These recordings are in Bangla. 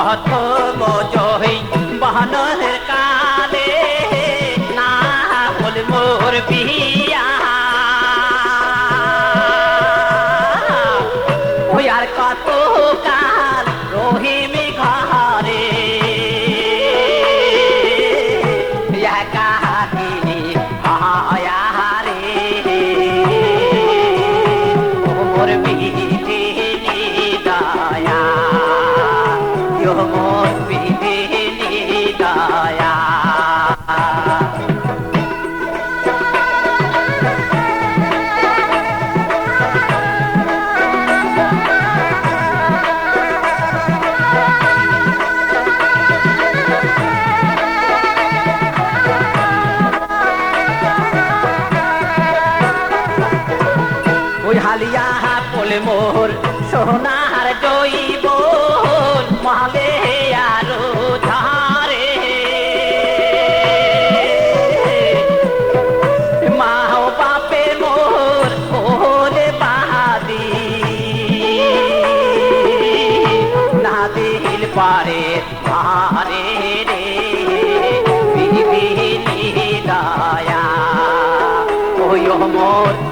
បោះធ្វើបោះចុះបាណា থাকলে মোর, সোনার জৈব মালে আরও ধারে। মা বাপে মোর ওলে বাহাদি। না দিল পারে মারে রে বিধিনি দয়া। ওই মোর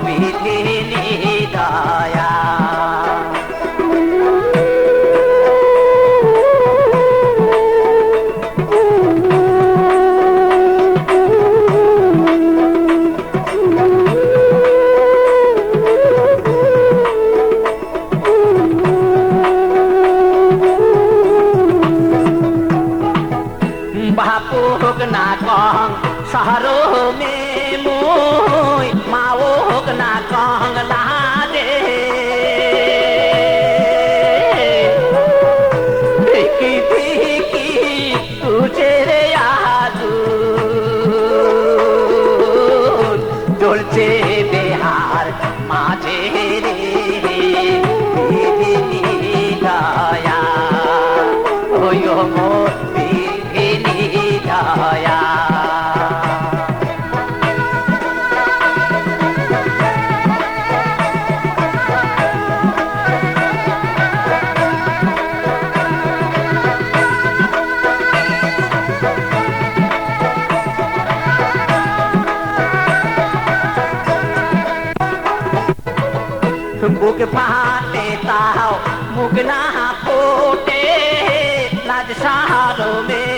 বাপু হোক না কং, শহরো মে মুই, মাও হোক না কং লাদে ভিকি ভিকি তুঝে রে আদু চলছে বেহার মাঝে রে। দয়া ওই মোর मुग पाते ताओ मुगला फोटे लाज सहारो में।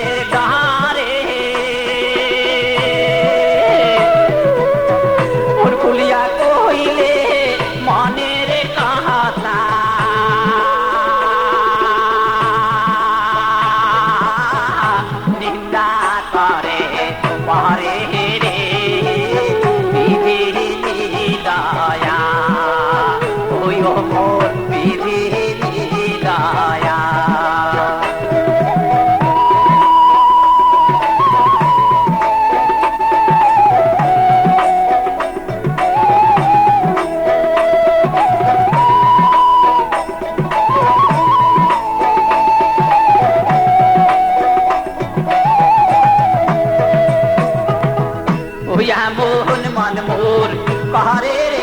এমন মন মোর করে